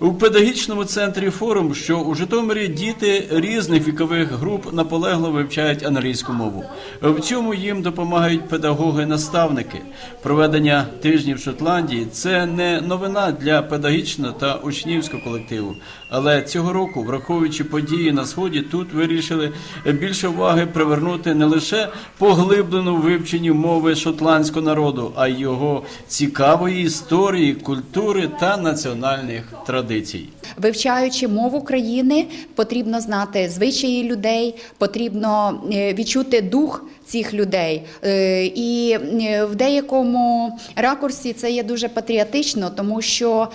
У педагогічному центрі форум, що у Житомирі діти різних вікових груп наполегло вивчають англійську мову. В цьому їм допомагають педагоги-наставники. Проведення тижнів в Шотландії це не новина для педагогічного та учнівського колективу. Але цього року, враховуючи події на сході, тут вирішили більше уваги привернути не лише поглиблену вивченню мови шотландського народу, а й його цікавої історії, культури та національних традицій. Вивчаючи мову країни, потрібно знати звичаї людей, потрібно е, відчути дух цих людей. Е, І е, в деякому ракурсі це є дуже патріотично, тому що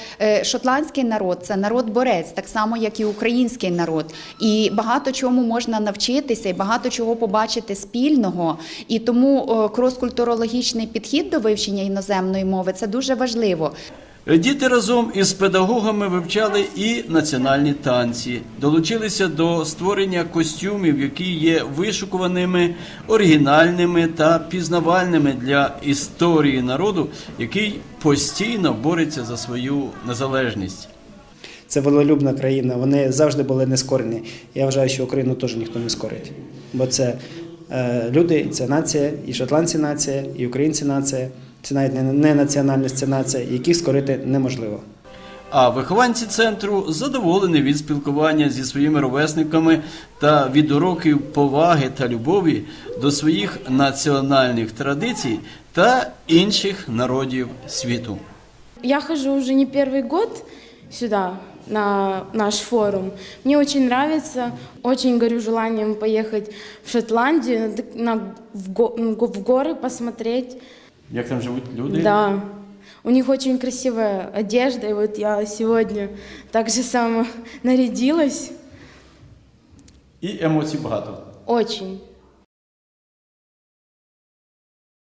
шотландський народ це народ-борець, так само як і український народ. І багато чому можна навчитися, і багато чого побачити спільного. І тому крос-культурологічний підхід до вивчення іноземної мови це дуже важливо. Діти разом із педагогами вивчали і національні танці, долучилися до створення костюмів, які є вишукуваними, оригінальними та пізнавальними для історії народу, який постійно бореться за свою незалежність. Це волелюбна країна, вони завжди були нескорені. Я вважаю, що Україну теж ніхто не скорить. Бо це е, люди, це нація, і шотландці нація, і українці нація. Це навіть не, не національність, це нація, яких скорити неможливо. А вихованці центру задоволені від спілкування зі своїми ровесниками та від уроків поваги та любові до своїх національних традицій та інших народів світу. Я хожу уже не первый год сюда, на наш форум. Мне очень нравится, очень горю желанием поехать в Шотландию, на, в, го- в горы посмотреть. Як там живуть люди? Да. У них очень красивая одежда, и вот я сегодня так же само нарядилась. І емоцій багато. Очень.